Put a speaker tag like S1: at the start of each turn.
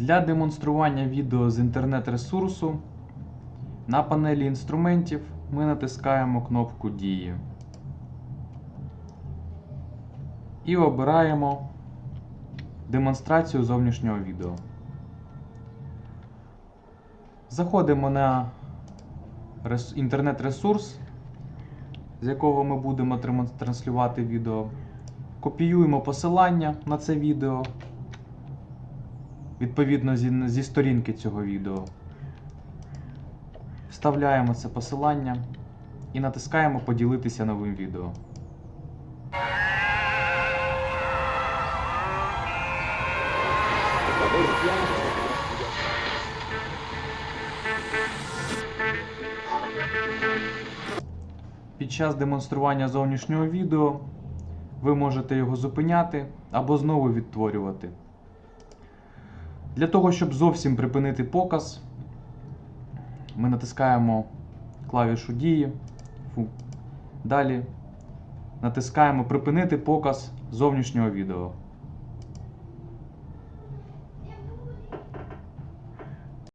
S1: Для демонстрування відео з інтернет-ресурсу на панелі інструментів ми натискаємо кнопку Дії і обираємо демонстрацію зовнішнього відео. Заходимо на інтернет-ресурс, з якого ми будемо транслювати відео. Копіюємо посилання на це відео відповідно зі, зі сторінки цього відео. Вставляємо це посилання і натискаємо поділитися новим відео. Під час демонстрування зовнішнього відео ви можете його зупиняти або знову відтворювати. Для того, щоб зовсім припинити показ, ми натискаємо клавішу дії. Фу. Далі натискаємо Припинити показ зовнішнього відео.